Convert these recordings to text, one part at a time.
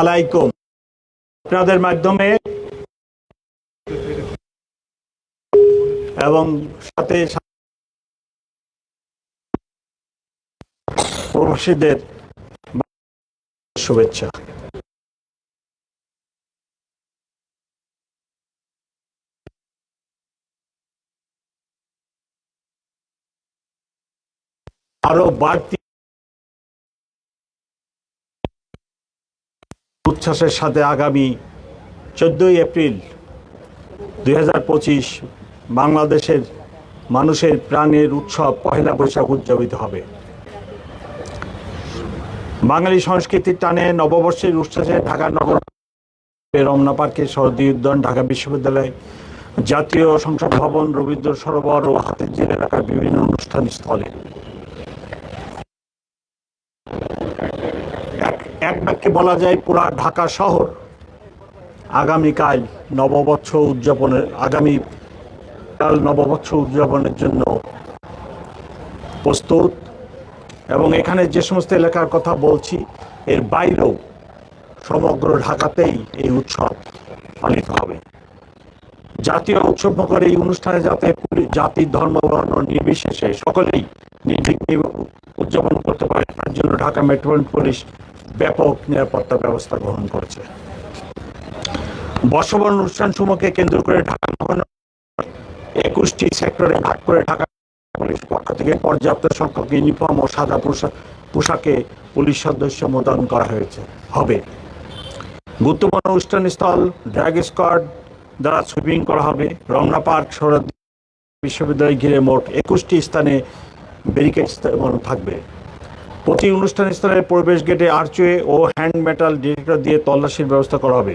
আলাইকুম। আপনাদের মাধ্যমে এবং সাথে প্রবাসীদের শুভেচ্ছা। আরও বাড়তি উচ্ছ্বাসের সাথে আগামী চোদ্দই এপ্রিল দুই হাজার পঁচিশ বাংলাদেশের মানুষের প্রাণের উৎসব পহেলা বৈশাখ উদযাপিত হবে। বাঙালি সংস্কৃতির টানে নববর্ষের উচ্ছ্বাসে ঢাকা নগর রমনা পার্কে শরদীয় উদ্যান, ঢাকা বিশ্ববিদ্যালয় জাতীয় সংসদ ভবন, রবীন্দ্র সরোবর ও হাতিঝিল এলাকার বিভিন্ন অনুষ্ঠান স্থলে। এক বলা যায় পুরা ঢাকা শহর। আগামীকাল নববর্ষ উদযাপনের আগামী কাল নববর্ষ উদযাপনের জন্য প্রস্তুত। এবং এখানে যে সমস্ত এলাকার কথা বলছি, এর বাইরেও সমগ্র ঢাকাতেই এই উৎসব পালিত হবে। জাতীয় উৎসব করে এই অনুষ্ঠানে যাতে জাতি, ধর্ম, বর্ণ নির্বিশেষে সকলেই নির্বিঘ্নে উদযাপন করতে পারে, তার জন্য ঢাকা মেট্রোপলিটন পুলিশ ব্যাপক নিরাপত্তা ব্যবস্থা গ্রহণ করেছে। বর্ষবরণ অনুষ্ঠান সমূহকে কেন্দ্র করে ঢাকা মহানগর একুশটি সেক্টরে ভাগ করে ঢাকা পুলিশ পক্ষ থেকে পর্যাপ্ত সংখ্যক ইউনিফর্ম ও সাদা পোশাক পোশাকে পুলিশ সদস্য মোতায়েন করা হয়েছে। হবে। গুরুত্বপূর্ণ অনুষ্ঠানস্থল ড্রাগ স্কোয়াড দ্বারা সুইপিং করা হবে। রমনা পার্ক শরৎ বিশ্ববিদ্যালয় ঘিরে মোট একুশটি স্থানে ব্যারিকেড থাকবে। প্রতি অনুষ্ঠান স্থলের প্রবেশ গেটে আর্চওয়ে ও হ্যান্ড মেটাল ডিটেক্টর দিয়ে তল্লাশির ব্যবস্থা করা হবে।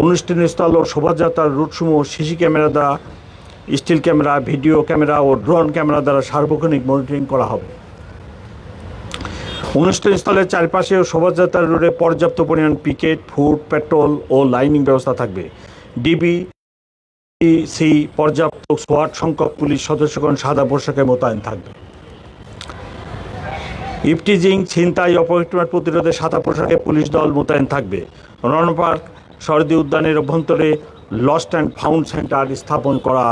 অনুষ্ঠান স্থল ও শোভাযাত্রার রুটসমূহ সিসি ক্যামেরা দ্বারা, স্টিল ক্যামেরা, ভিডিও ক্যামেরা ও ড্রোন ক্যামেরা দ্বারা সার্বক্ষণিক মনিটরিং করা হবে। অনুষ্ঠান স্থলের চারপাশে ও শোভাযাত্রার রোডে পর্যাপ্ত পরিমাণ পিকেট ফুড পেট্রোল ও লাইনিং ব্যবস্থা থাকবে। ডিবি সি পর্যাপ্ত সোয়াট, সংখ্যক পুলিশ সদস্যগণ সাদা পোশাকে মোতায়েন থাকবে। ইফটিজিং, ছিনতাই অপহরণ প্রতিরোধে সাদা পোশাকে পুলিশ দল মোতায়েন থাকবে। রণ পার্ক শরদী উদ্যানের অভ্যন্তরে লস্ট অ্যান্ড ফাউন্ড সেন্টার স্থাপন করা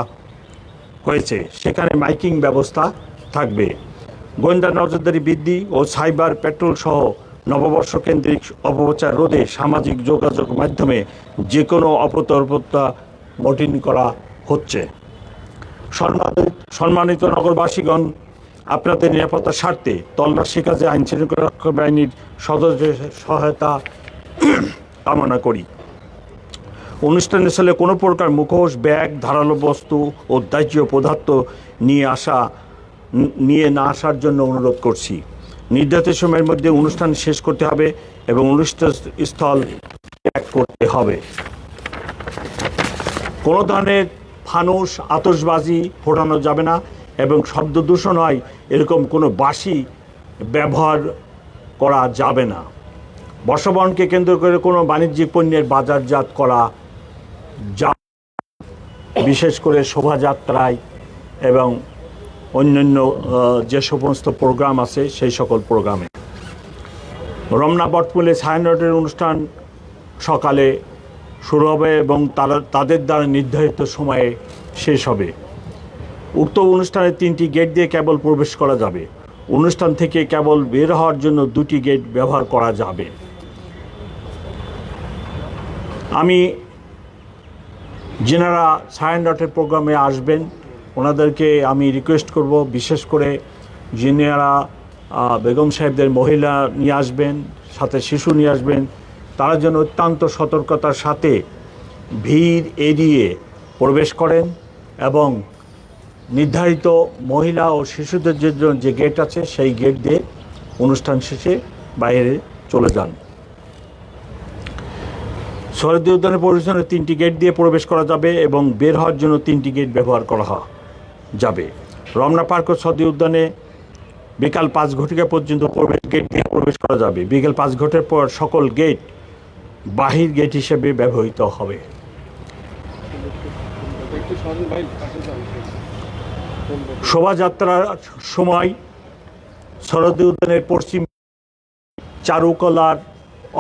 হয়েছে। সেখানে মাইকিং ব্যবস্থা থাকবে। গোয়েন্দা নজরদারি বৃদ্ধি ও সাইবার পেট্রোল সহ নববর্ষ কেন্দ্রিক অপপ্রচার রোধে সামাজিক যোগাযোগ মাধ্যমে যে কোনো অপতর্পতা মটিন করা হচ্ছে। সম্মানিত সম্মানিত নগরবাসীগণ আপনাদের নিরাপত্তার স্বার্থে তল্লাশি কাজে আইন শৃঙ্খলা রক্ষা বাহিনীর সদস্যের সহায়তা কামনা করি। অনুষ্ঠানের স্থলে কোনো প্রকার মুখোশ, ব্যাগ, ধারালো বস্তু ও দাহ্য পদার্থ নিয়ে আসা, নিয়ে না আসার জন্য অনুরোধ করছি। নির্ধারিত সময়ের মধ্যে অনুষ্ঠান শেষ করতে হবে এবং অনুষ্ঠান স্থল ত্যাগ করতে হবে। কোনো ধরনের ফানুস, আতশবাজি ফোটানো যাবে না। এবং শব্দ দূষণ হয়, এরকম কোনো বাসি ব্যবহার করা যাবে না। বর্ষবরণকে কেন্দ্র করে কোনো বাণিজ্যিক পণ্যের বাজারজাত করা যা বিশেষ করে শোভাযাত্রায় এবং অন্যান্য যে সমস্ত প্রোগ্রাম আছে সেই সকল প্রোগ্রামে। রমনা বটমূলে ছায়ানটের অনুষ্ঠান সকালে শুরু হবে এবং তারা, তাদের দ্বারা নির্ধারিত সময়ে শেষ হবে। উক্ত অনুষ্ঠানে তিনটি গেট দিয়ে কেবল প্রবেশ করা যাবে। অনুষ্ঠান থেকে কেবল বের হওয়ার জন্য দুটি গেট ব্যবহার করা যাবে। আমি যেনারা সায়ন ডটের প্রোগ্রামে আসবেন, ওনাদেরকে আমি রিকোয়েস্ট করব, বিশেষ করে যিনারা বেগম সাহেবদের মহিলা নিয়ে আসবেন, সাথে শিশু নিয়ে আসবেন, তারা যেন অত্যন্ত সতর্কতার সাথে ভিড় এড়িয়ে প্রবেশ করেন এবং নির্ধারিত মহিলা ও শিশুদের জন্য যে গেট আছে, সেই গেট দিয়ে অনুষ্ঠান শেষে বাইরে চলে যান। শরদী উদ্যানের পরিবেশনে তিনটি গেট দিয়ে প্রবেশ করা যাবে এবং বের হওয়ার জন্য তিনটি গেট ব্যবহার করা যাবে। রমনা পার্ক ও সদী উদ্যানে বিকাল পাঁচ ঘটিকা পর্যন্ত প্রবেশ গেট দিয়ে প্রবেশ করা যাবে। বিকেল পাঁচ ঘটের পর সকল গেট বাহির গেট হিসেবে ব্যবহৃত হবে। শোভাযাত্রার সময় শরদী উদ্যানের পশ্চিম চারুকলার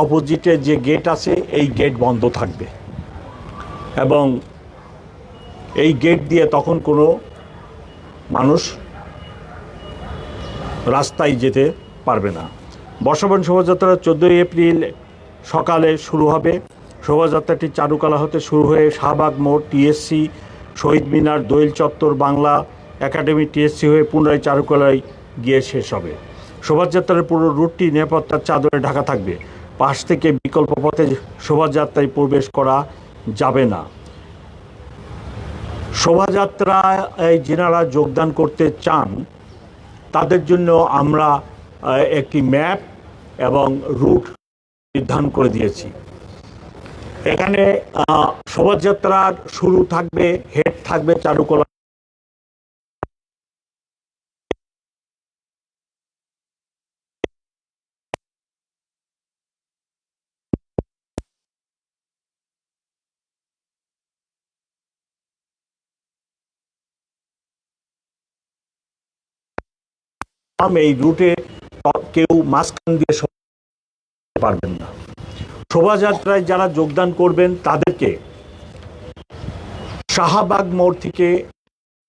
অপোজিটে যে গেট আছে, এই গেট বন্ধ থাকবে। এবং এই গেট দিয়ে তখন কোনো মানুষ রাস্তায় যেতে পারবে না। বর্ষবরণ শোভাযাত্রা চোদ্দোই এপ্রিল সকালে শুরু হবে। শোভাযাত্রাটি চারুকলা হতে শুরু হয়ে শাহবাগ মোড়, টিএসসি, শহীদ মিনার, দোয়েল চত্বর, বাংলা একাডেমি টিএসসি হয়ে পুনরায় চারুকলায় গিয়ে শেষ হবে। শোভাযাত্রার পুরো রুটটি নিরাপত্তার চাদরে ঢাকা থাকবে। পাশ থেকে বিকল্প পথে শোভাযাত্রায় প্রবেশ করা যাবে না। শোভাযাত্রায় যেনারা যোগদান করতে চান, তাদের জন্য আমরা একটি ম্যাপ এবং রুট নির্ধারণ করে দিয়েছি। এখানে শোভাযাত্রার শুরু থাকবে, হেড থাকবে চারুকলা এই রুটে কেউ মাঝখান দিয়ে পারবেন না। শোভাযাত্রায় যারা যোগদান করবেন তাদেরকে শাহবাগ মোড় থেকে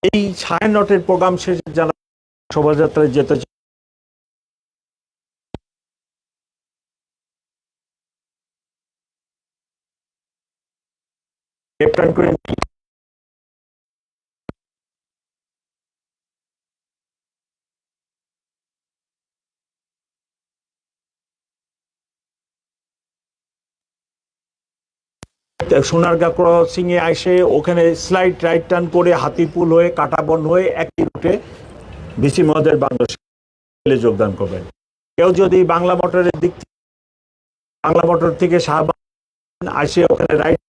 এই ছায়ানটের প্রোগ্রাম শেষে যারা শোভাযাত্রায় যেতে চান, করে সোনারগা ক্রসিং এ এসে ওখানে স্লাইড রাইট টার্ন করে হাতিপুল হয়ে কাটাবন হয়ে একই রুটে বিসি মহোদয়ের বাংলা যোগদান করবেন। কেউ যদি বাংলা মোটরের দিক বাংলা মোটর থেকে শাহবাগ আসে ওখানে রাইট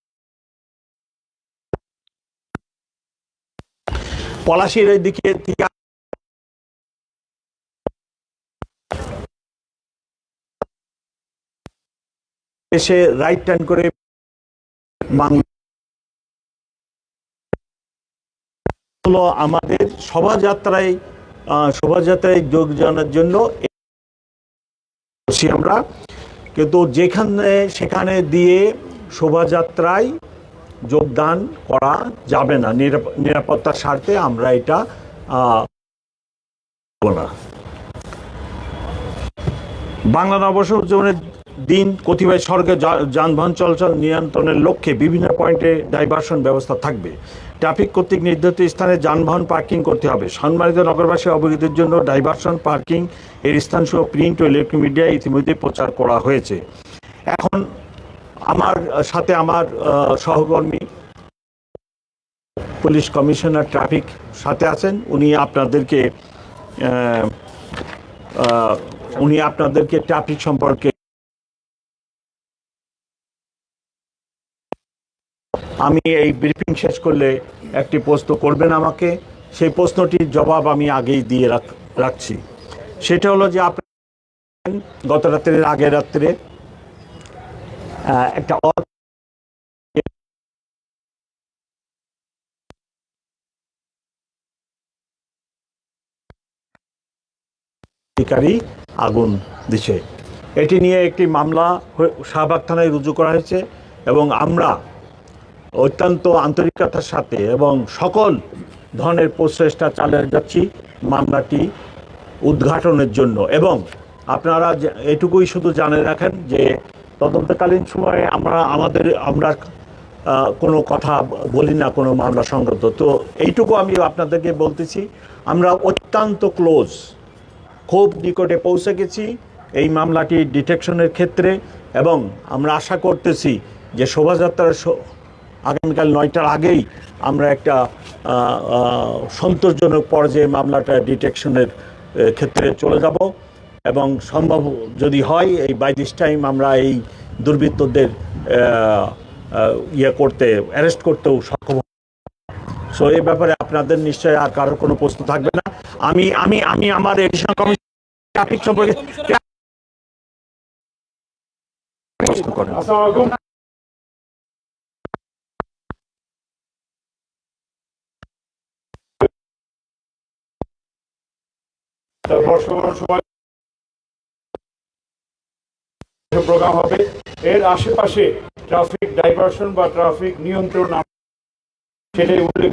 পলাশির দিকে এসে রাইট টার্ন করে হলো আমাদের শোভাযাত্রায় শোভাযাত্রায় জানার জন্য আমরা। কিন্তু যেখানে সেখানে দিয়ে শোভাযাত্রায় যোগদান করা যাবে না। নিরাপ- নিরাপত্তার স্বার্থে আমরা এটা বাংলা নববর্ষ উদযাপনের দিন কতিপয় যা- যানবাহন চলাচল নিয়ন্ত্রণের লক্ষ্যে বিভিন্ন পয়েন্টে ডাইভারশন ব্যবস্থা থাকবে। ট্রাফিক কর্তৃক নির্ধারিত স্থানে যানবাহন পার্কিং করতে হবে। সম্মানিত নগরবাসী, অবগতির জন্য ডাইভারশন পার্কিং এর স্থানসহ প্রিন্ট ও ইলেকট্রনিক মিডিয়ায় ইতিমধ্যে প্রচার করা হয়েছে। এখন আমার সাথে আমার সহকর্মী, পুলিশ কমিশনার ট্রাফিক সাথে আছেন। উনি আপনাদেরকে উনি আপনাদেরকে ট্রাফিক সম্পর্কে আমি এই ব্রিফিং শেষ করলে একটি প্রশ্ন করবেন আমাকে। সেই প্রশ্নটির জবাব আমি আগেই দিয়ে রাখ- রাখছি। সেটা হলো যে আপনি গত রাত্রের আগের রাত্রে একটা অধিকারী আগুন দিছে। এটি নিয়ে একটি মামলা শাহবাগ থানায় রুজু করা হয়েছে এবং আমরা অত্যন্ত আন্তরিকতার সাথে এবং সকল ধরনের প্রচেষ্টা চালিয়ে যাচ্ছি মামলাটি উদ্ঘাটনের জন্য। এবং আপনারা এটুকুই শুধু জানে রাখেন যে তদন্তকালীন সময়ে আমরা আমাদের, আমরা কোনো কথা বলি না, কোনো মামলা সংগত তো এইটুকু আমি আপনাদেরকে বলতেছি, আমরা অত্যন্ত ক্লোজ, খুব নিকটে পৌঁছে গেছি এই মামলাটি ডিটেকশনের ক্ষেত্রে এবং আমরা আশা করতেছি যে শোভাযাত্রার আগামীকাল নয়টার আগেই আমরা একটা সন্তোষজনক পর্যায়ে মামলাটা ডিটেকশনের ক্ষেত্রে চলে যাব এবং সম্ভব যদি হয় এই বাই দিস টাইম আমরা এই দুর্বৃত্তদের ইয়ে করতে অ্যারেস্ট করতেও সক্ষম সো এই ব্যাপারে আপনাদের নিশ্চয়ই আর কারোর কোনো প্রশ্ন থাকবে না। আমি আমি আমি আমার এডিশনাল কমিশন ট্রাফিক সম্পর্কে প্রশ্ন করেন। প্রোগ্রাম হবে, এর আশেপাশে ট্রাফিক বা ট্রাফিক নিয়ন্ত্রণ সেটাই উল্লেখ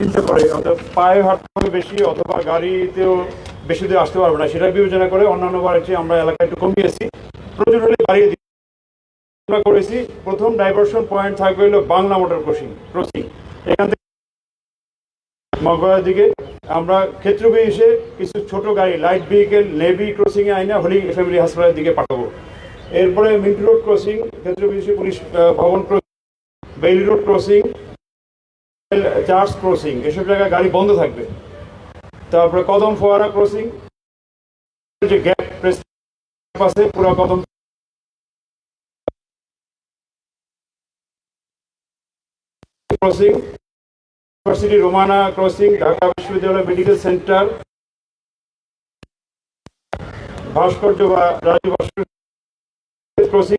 চিন্তা করে, অর্থাৎ পায়ে হাঁটতে হবে বেশি অথবা গাড়িতেও বেশি আসতে পারবে না, সেটা বিবেচনা করে অন্যান্য বারের আমরা এলাকা একটু কমিয়েছি। প্রয়োজন হলে বাড়িয়ে আমরা করেছি, প্রথম ডাইভারশন পয়েন্ট থাকবে হলো বাংলা মোটর ক্রসিং ক্রসিং এখান থেকে দিকে আমরা কিছু ছোট গাড়ি লাইট ভেহিকেল নেভি ক্রসিং এ আইনা, হোলি ফ্যামিলি হাসপাতালের দিকে পাঠাবো। এরপরে মিন্টু রোড ক্রসিং ক্ষেত্র পুলিশ ভবন crossing road crossing church crossing এসব জায়গায় গাড়ি বন্ধ থাকবে। তারপরে কদম ফোয়ারা ক্রসিং যে গ্যাপ পাশে পুরো Kadam crossing university Ramna crossing Dhaka বিশ্ববিদ্যালয় মেডিকেল সেন্টার ভাস্কর্য বা রাজীব ক্রসিং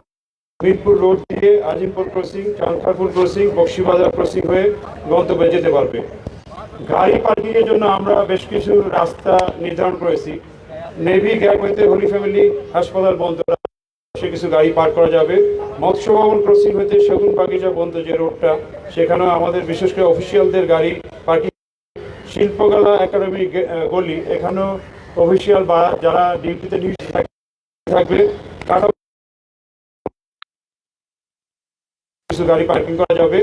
মিরপুর রোড দিয়ে Azimpur crossing Chankharpur crossing, Bakshibazar crossing হয়ে গন্তব্যে যেতে পারবে। গাড়ি পার্কিং এর জন্য আমরা বেশ কিছু রাস্তা নির্ধারণ করেছি। নেভি হইতে হোলি ফ্যামিলি হাসপাতাল বন্ধ সে কিছু গাড়ি পার্ক করা যাবে। মৎস্য ভবন ক্রসিং হইতে সেগুন বাগিচা বন্ধ যে রোডটা, সেখানেও আমাদের বিশেষ করে অফিসিয়ালদের গাড়ি পার্কিং শিল্পকলা একাডেমি গলি, এখানেও অফিসিয়াল বা যারা ডিউটিতে ডিউটি থাকবে কাটা কিছু গাড়ি পার্কিং করা যাবে।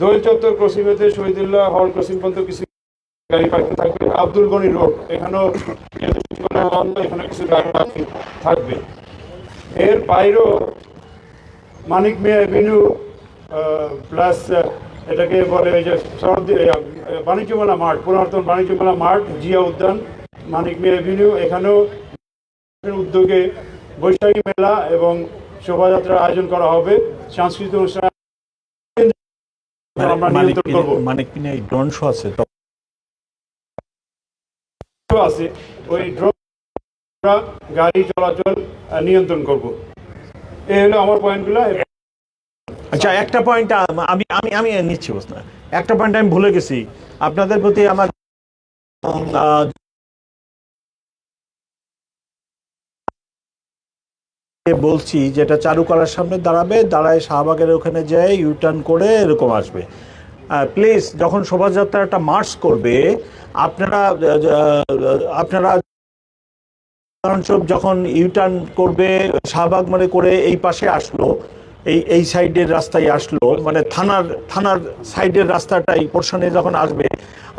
দোয়েল চত্বর ক্রসিং হতে শহীদুল্লাহ হল ক্রসিং পর্যন্ত কিছু গাড়ি পার্কিং থাকবে। আব্দুল গনি রোড এখানেও এখানে কিছু গাড়ি পার্কিং থাকবে। এর বাইরেও মানিক মিয়া এভিনিউ প্লাস এটাকে বলে যে শরৎ বাণিজ্য মেলা মাঠ পুনর্তন বাণিজ্য মেলা মাঠ, জিয়া উদ্যান, মানিক মিয়া এভিনিউ এখানেও উদ্যোগে বৈশাখী মেলা এবং শোভাযাত্রার আয়োজন করা হবে সাংস্কৃতিক অনুষ্ঠান আমরা নিয়ন্ত্রণ করব। মানে কিনে ড্রোন শো আছে আছে ওই ড্রোন গাড়ি চলাচল নিয়ন্ত্রণ করব। এই হলো আমার পয়েন্টগুলো। আচ্ছা একটা পয়েন্ট আমি আমি আমি নিচ্ছি বস একটা পয়েন্ট আমি ভুলে গেছি। আপনাদের প্রতি আমার বলছি, যেটা চারুকলার সামনে দাঁড়াবে, দাঁড়ায় শাহবাগের ওখানে যায় ইউটার্ন করে এরকম আসবে। প্লিজ যখন শোভাযাত্রাটা মার্চ করবে, আপনারা আপনারা উদাহরণস্বরূপ যখন ইউটার্ন করবে, শাহবাগ মানে করে এই পাশে আসলো, এই এই সাইডের রাস্তায় আসলো মানে থানার থানার সাইডের রাস্তাটা এই পোর্শনে যখন আসবে,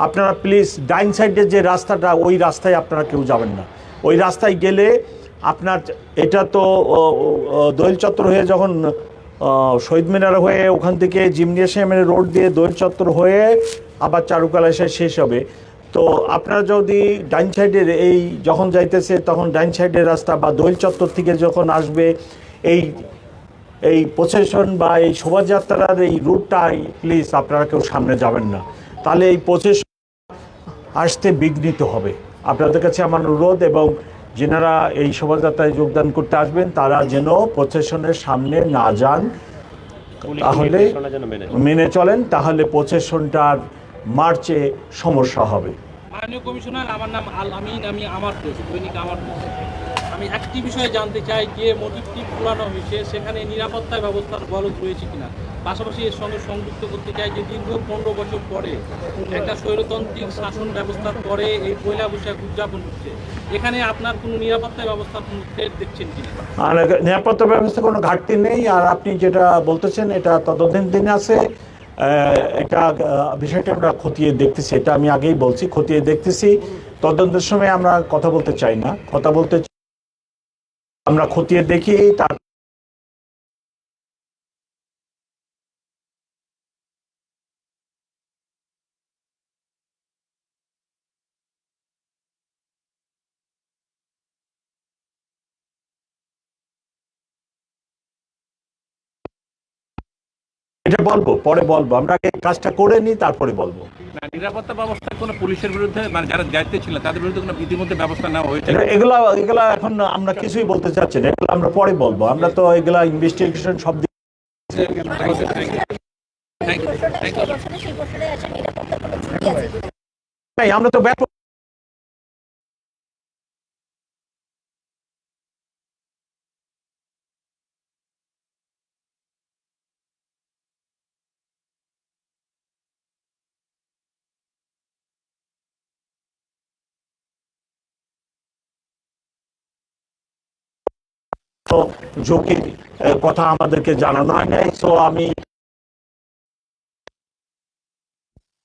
আপনারা প্লিজ ডাইন সাইডের যে রাস্তাটা, ওই রাস্তায় আপনারা কেউ যাবেন না। ওই রাস্তায় গেলে আপনার এটা তো দোয়েল চত্বর হয়ে যখন শহীদ মিনার হয়ে ওখান থেকে জিমনেশিয়ামের রোড দিয়ে দোয়েল চত্বর হয়ে আবার চারুকলা এসে শেষ হবে। তো আপনারা যদি ডাইন সাইডের এই যখন যাইতেছে তখন ডাইন সাইডের রাস্তা বা দোয়েল চত্বর থেকে যখন আসবে, এই এই প্রসেশন বা এই শোভাযাত্রার এই রুটটাই প্লিজ আপনারা কেউ সামনে যাবেন না। তাহলে এই প্রসেশন আসতে বিঘ্নিত হবে। আপনাদের কাছে আমার অনুরোধ এবং যেনারা এই শোভাযাত্রায় যোগদান করতে আসবেন তারা যেন প্রসেশনের সামনে না যান তাহলে মেনে চলেন? তাহলে প্রসেশনটার মার্চে সমস্যা হবে। মাননীয় কমিশনার আমার নাম আল আমিন আমি আমার দেশ দৈনিক আমার দেশ আমি একটি বিষয়ে জানতে চাই যে মোটিভটি পুরানো হয়েছে সেখানে নিরাপত্তা ব্যবস্থার গলদ রয়েছে কিনা? পাশাপাশি এর সঙ্গে সংযুক্ত করতে চাই যে দীর্ঘ পনেরো বছর পরে একটা স্বৈরতান্ত্রিক শাসন ব্যবস্থার পরে এই পয়লা বৈশাখ উদযাপন হচ্ছে। এখানে আপনার কোনো নিরাপত্তা ব্যবস্থা কোনো দেখছেন কিনা? আর নিরাপত্তা ব্যবস্থা কোনো ঘাটতি নেই আর আপনি যেটা বলতেছেন এটা ততদিন আছে। আহ, এটা বিষয়টা আমরা খতিয়ে দেখতেছি এটা আমি আগেই বলছি খতিয়ে দেখতেছি। তদন্তের সময় আমরা কথা বলতে চাই না কথা বলতে আমরা খতিয়ে দেখি তার এটা বলব পরে বলব। আমরা আগে কাজটা করে নিই তারপরে বলব। নিরাপত্তা ব্যবস্থা কোনো পুলিশের বিরুদ্ধে মানে যারা দায়িত্বে ছিলেন তাদের বিরুদ্ধে কোনো ইতিমধ্যে ব্যবস্থা নেওয়া হয়েছে? এগুলা এগুলা এখন আমরা কিছুই বলতে চাচ্ছি না এগুলো আমরা পরে বলব। আমরা তো এগুলা ইনভেস্টিগেশন সব দিক তো ইউ থ্যাংক ইউ সেই বছরে সেই বছরে আছে নিরাপত্তার কোনো ঝুঁকি আছে কিনা? নাই আমরা তো ব্যাপক তো ঝুঁকির কথা আমাদেরকে জানানো হয় নাই। তো আমি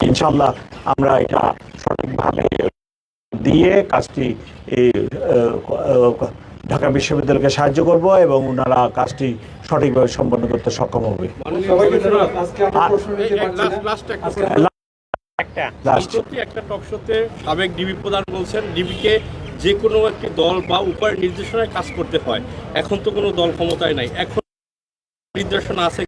ইনশাল্লাহ আমরা এটা সঠিকভাবে দিয়ে কাজটি ঢাকা বিশ্ববিদ্যালয়কে সাহায্য করব এবং ওনারা কাজটি সঠিকভাবে সম্পন্ন করতে সক্ষম হবে। একটা সাবেক ডিবি প্রধান বলছেন ডিবিকে যে কোনো একটি দল বা উপায় নির্দেশনায় কাজ করতে হয়। এখন তো কোনো দল ক্ষমতায় নাই। এখন নির্দেশনা আছে